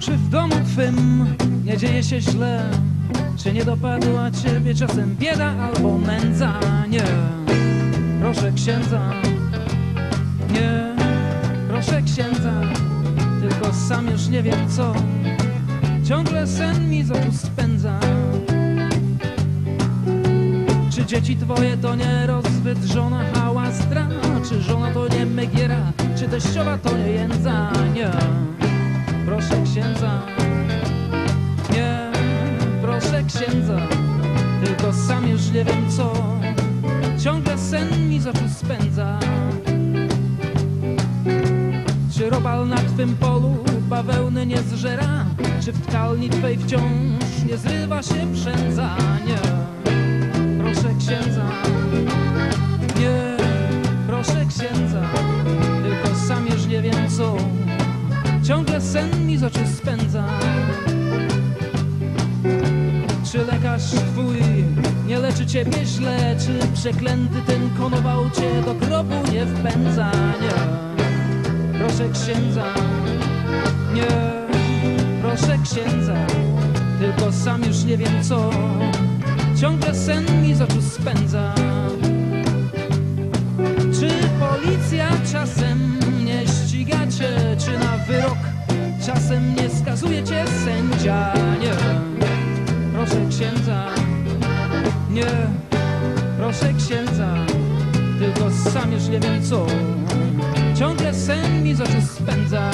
Czy w domu twym nie dzieje się źle? Czy nie dopadła ciebie czasem bieda albo nędza? Nie, proszę księdza, nie, proszę księdza, tylko sam już nie wiem co. Ciągle sen mi z spędza. Dzieci twoje to nie rozbyt, żona hałas dra? Czy żona to nie megiera, czy teściowa to nie jędza? Nie, proszę księdza, nie, proszę księdza, tylko sam już nie wiem co. Ciągle sen mi z oczu spędza. Czy robal na twym polu bawełny nie zżera? Czy w tkalni twej wciąż nie zrywa się przędza? Nie, Ciągle sen mi z oczu spędza. Czy lekarz twój nie leczy ciebie źle? Czy przeklęty ten konował cię do grobu nie wpędza? Nie. Proszę księdza, nie, proszę księdza, tylko sam już nie wiem co. Ciągle sen mi z oczu spędza. Cię sędzia? Nie, proszę księdza, nie, proszę księdza, tylko sam już nie wiem co. Ciągle sen mi z oczu spędza.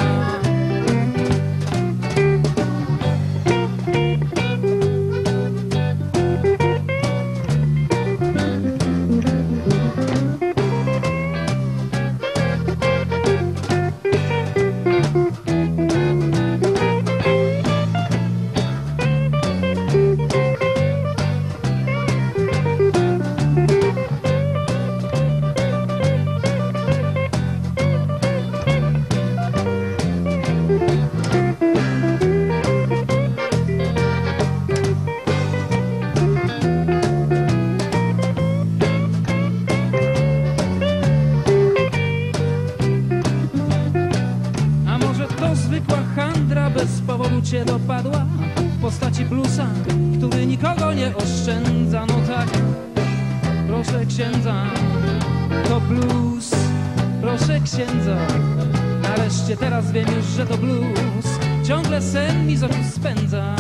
Cię dopadła w postaci plusa, który nikogo nie oszczędza. No tak, proszę księdza, to blues, proszę księdza. Nareszcie teraz wiem już, że to blues. Ciągle sen mi z oczu spędza.